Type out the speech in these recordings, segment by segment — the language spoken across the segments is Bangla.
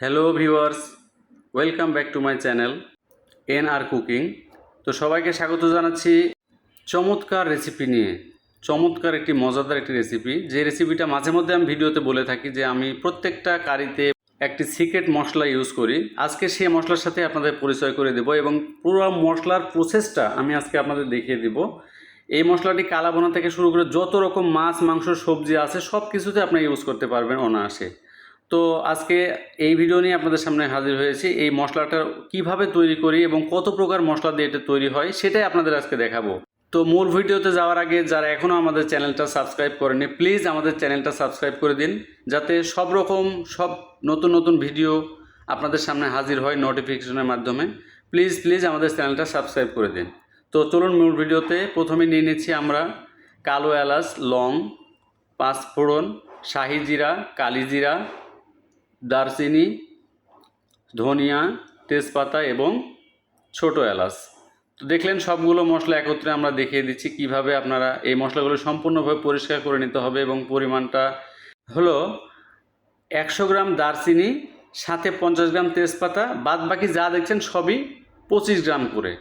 Hello viewers welcome back to my channel N R cooking তো সবাইকে স্বাগত জানাচ্ছি চমৎকার রেসিপি নিয়ে। চমৎকার একটি মজাদার একটি রেসিপি যে রেসিপিটা মাঝে মধ্যে আমি ভিডিওতে বলে থাকি যে আমি প্রত্যেকটা কারিতে একটি সিক্রেট মশলা ইউজ করি। আজকে সেই মশলার সাথে আপনাদের পরিচয় করে দেব এবং পুরো মশলার প্রসেসটা আমি আজকে আপনাদের দেখিয়ে দেব। এই মশলাটি কালা বোনা থেকে শুরু করে যত রকম মাছ, মাংস, সবজি আছে সব কিছুতে আপনি ইউজ করতে পারবেন অনায়াসে। তো আজকে এই ভিডিও নিয়ে আপনাদের সামনে হাজির হয়েছি। এই মশলাটা কীভাবে তৈরি করি এবং কত প্রকার মশলা দিয়ে এটা তৈরি হয় সেটাই আপনাদের আজকে দেখাবো। তো মূল ভিডিওতে যাওয়ার আগে যারা এখনও আমাদের চ্যানেলটা সাবস্ক্রাইব করেনি প্লিজ আমাদের চ্যানেলটা সাবস্ক্রাইব করে দিন। যাতে সব রকম, সব নতুন নতুন ভিডিও আপনাদের সামনে হাজির হয় নোটিফিকেশনের মাধ্যমে। প্লিজ প্লিজ আমাদের চ্যানেলটা সাবস্ক্রাইব করে দিন। তো চলুন মূল ভিডিওতে। প্রথমে নিয়ে নিচ্ছি আমরা কালো এলাচ, লং পাঁচফোড়ন শাহি জিরা, কালি জিরা দারচিনি, ধনিয়া, তেজপাতা এবং ছোট এলাচ। তো দেখলেন সবগুলো মশলা একত্রে আমরা দেখিয়ে দিচ্ছি কীভাবে আপনারা এই মশলাগুলো সম্পূর্ণভাবে পরিষ্কার করে নিতে হবে এবং পরিমাণটা হলো একশো গ্রাম দারচিনি, সাথে পঞ্চাশ গ্রাম তেজপাতা বাদ বাকি যা দেখছেন সবই পঁচিশ গ্রাম করে।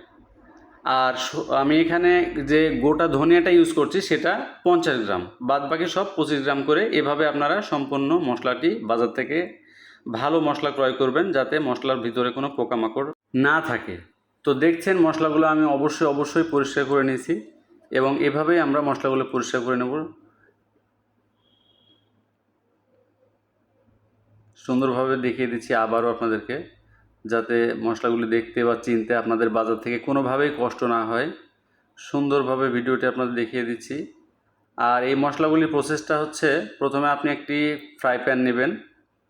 আর আমি এখানে যে গোটা ধনিয়াটা ইউজ করছি সেটা পঞ্চাশ গ্রাম বাদ বাকি সব পঁচিশ গ্রাম করে এভাবে আপনারা সম্পূর্ণ মশলাটি বাজার থেকে ভালো মশলা ক্রয় করবেন যাতে মশলার ভিতরে কোনো পোকামাকড় না থাকে। তো দেখছেন মশলাগুলো আমি অবশ্যই অবশ্যই পরিষ্কার করে নিয়েছি এবং এভাবেই আমরা মশলাগুলো পরিষ্কার করে নেব। সুন্দরভাবে দেখিয়ে দিচ্ছি আবারও আপনাদেরকে, যাতে মশলাগুলি দেখতে বা চিনতে আপনাদের বাজার থেকে কোনোভাবেই কষ্ট না হয়। সুন্দরভাবে ভিডিওটি আপনাদের দেখিয়ে দিচ্ছি। আর এই মশলাগুলির প্রসেসটা হচ্ছে, প্রথমে আপনি একটি ফ্রাই প্যান নেবেন।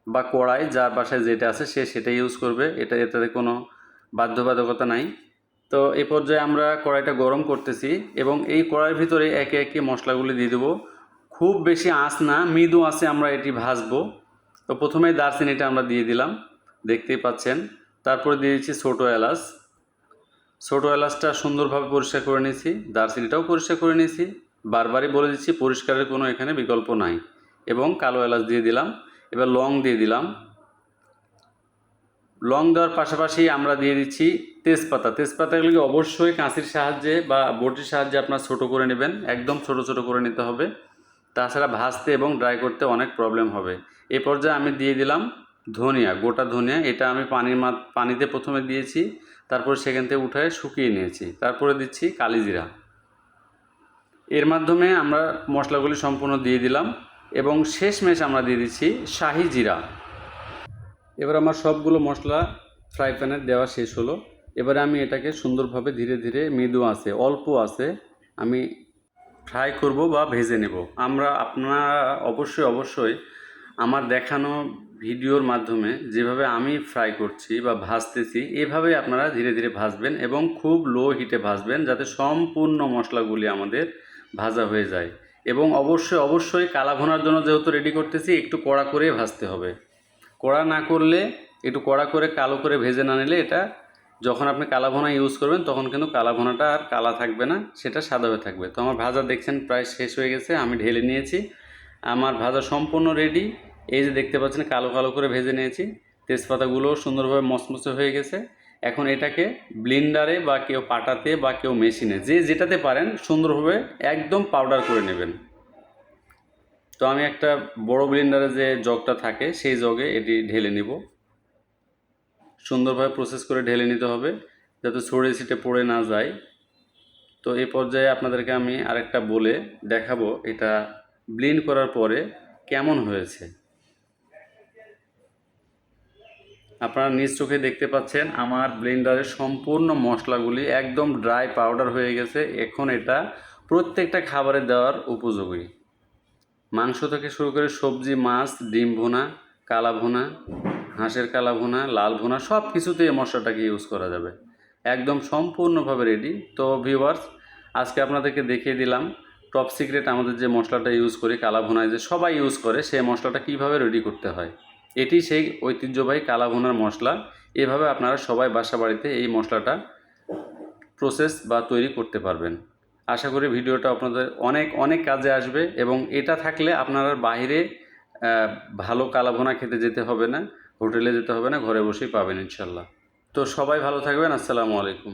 বা কড়াই যার বাসায় যেটা আছে সে সেটা ইউজ করবে। এটা এটাতে কোনো বাধ্যবাধকতা নাই। তো এ পর্যায়ে আমরা কড়াইটা গরম করতেছি এবং এই কড়াইয়ের ভিতরে একে একে মশলাগুলি দিয়ে দেবো। খুব বেশি আঁচ না, মৃদু আঁচে আমরা এটি ভাজবো। তো প্রথমেই দারচিনিটা আমরা দিয়ে দিলাম, দেখতেই পাচ্ছেন। তারপরে দিয়ে দিচ্ছি ছোটো এলাচ। ছোটো এলাচটা সুন্দরভাবে পরিষ্কার করে নিয়েছি, দারচিনিটাও পরিষ্কার করে নিয়েছি। বারবারই বলে দিচ্ছি, পরিষ্কারের কোনো এখানে বিকল্প নাই। এবং কালো এলাচ দিয়ে দিলাম। এবার লং দিয়ে দিলাম। লং দেওয়ার পাশাপাশি আমরা দিয়ে দিচ্ছি তেজপাতা। তেজপাতাগুলিকে অবশ্যই কাঁচির সাহায্যে বা বটির সাহায্যে আপনার ছোট করে নেবেন। একদম ছোট ছোট করে নিতে হবে। তাছাড়া ভাজতে এবং ড্রাই করতে অনেক প্রবলেম হবে। এই পর্যায়ে আমি দিয়ে দিলাম ধনিয়া, গোটা ধনিয়া। এটা আমি পানির মা পানিতে প্রথমে দিয়েছি, তারপর সেখান থেকে উঠায় শুকিয়ে নিয়েছি। তারপরে দিচ্ছি কালিজিরা। এর মাধ্যমে আমরা মশলাগুলি সম্পূর্ণ দিয়ে দিলাম। এবং শেষমেশ আমরা দিয়ে দিচ্ছি শাহি জিরা। এবার আমার সবগুলো মশলা ফ্রাই প্যানে দেওয়া শেষ হলো। এবারে আমি এটাকে সুন্দরভাবে ধীরে ধীরে মৃদু আছে, অল্প আছে, আমি ফ্রাই করব বা ভেজে নেব। আমরা আপনারা অবশ্যই অবশ্যই আমার দেখানো ভিডিওর মাধ্যমে যেভাবে আমি ফ্রাই করছি বা ভাজতেছি, এভাবেই আপনারা ধীরে ধীরে ভাজবেন এবং খুব লো হিটে ভাজবেন যাতে সম্পূর্ণ মশলাগুলি আমাদের ভাজা হয়ে যায়। এবং অবশ্যই অবশ্যই কালা ভোনার জন্য যেহেতু রেডি করতেছি, একটু কড়া করে ভাজতে হবে। কড়া না করলে, একটু কড়া করে কালো করে ভেজে না নিলে এটা, যখন আপনি কালা ভোনা ইউজ করবেন, তখন কিন্তু কালা ভোনাটা আর কালা থাকবে না, সেটা সাদা হয়ে থাকবে। তো আমার ভাজা দেখছেন প্রায় শেষ হয়ে গেছে, আমি ঢেলে নিয়েছি। আমার ভাজা সম্পূর্ণ রেডি এই যে দেখতে পাচ্ছেন, কালো কালো করে ভেজে নিয়েছি। তেজপাতাগুলো সুন্দরভাবে মচমচে হয়ে গেছে। এখন এটাকে ব্লিন্ডারে বা কেউ পাটাতে বা কেউ মেশিনে যে যেটাতে পারেন সুন্দরভাবে একদম পাউডার করে নেবেন। তো আমি একটা বড় ব্লেন্ডারে যে জগটা থাকে, সেই জগে এটি ঢেলে নিব। সুন্দরভাবে প্রসেস করে ঢেলে নিতে হবে, যাতে ছড়িয়ে ছিটে পড়ে না যায়। তো এই পর্যায়ে আপনাদেরকে আমি আরেকটা বলে দেখাবো এটা ব্লিন্ড করার পরে কেমন হয়েছে। আপনারা নিজ চোখে দেখতে পাচ্ছেন, আমার ব্লেন্ডারের সম্পূর্ণ মশলাগুলি একদম ড্রাই পাউডার হয়ে গেছে। এখন এটা প্রত্যেকটা খাবারে দেওয়ার উপযোগী। মাংস থেকে শুরু করে সবজি, মাছ, ডিম ভুনা, কালা ভুনা, হাঁসের কালা ভুনা, লাল ভুনা সব কিছুতে এই মশলাটাকে ইউজ করা যাবে। একদম সম্পূর্ণভাবে রেডি তো ভিউয়ার্স আজকে আপনাদেরকে দেখিয়ে দিলাম টপ সিক্রেট আমাদের যে মশলাটা ইউজ করি, কালা ভুনায় যে সবাই ইউজ করে, সেই মশলাটা কীভাবে রেডি করতে হয়। এটি সেই ঐতিহ্যবাহী কালা ভুনার মশলা। এভাবে আপনারা সবাই বাসা বাড়িতে এই মশলাটা প্রসেস বা তৈরি করতে পারবেন। আশা করি ভিডিওটা আপনাদের অনেক অনেক কাজে আসবে এবং এটা থাকলে আপনারা বাইরে ভালো কালাভোনা খেতে যেতে হবে না, হোটেলে যেতে হবে না, ঘরে বসেই পাবেন ইনশাল্লাহ। তো সবাই ভালো থাকবেন, আসসালামু আলাইকুম।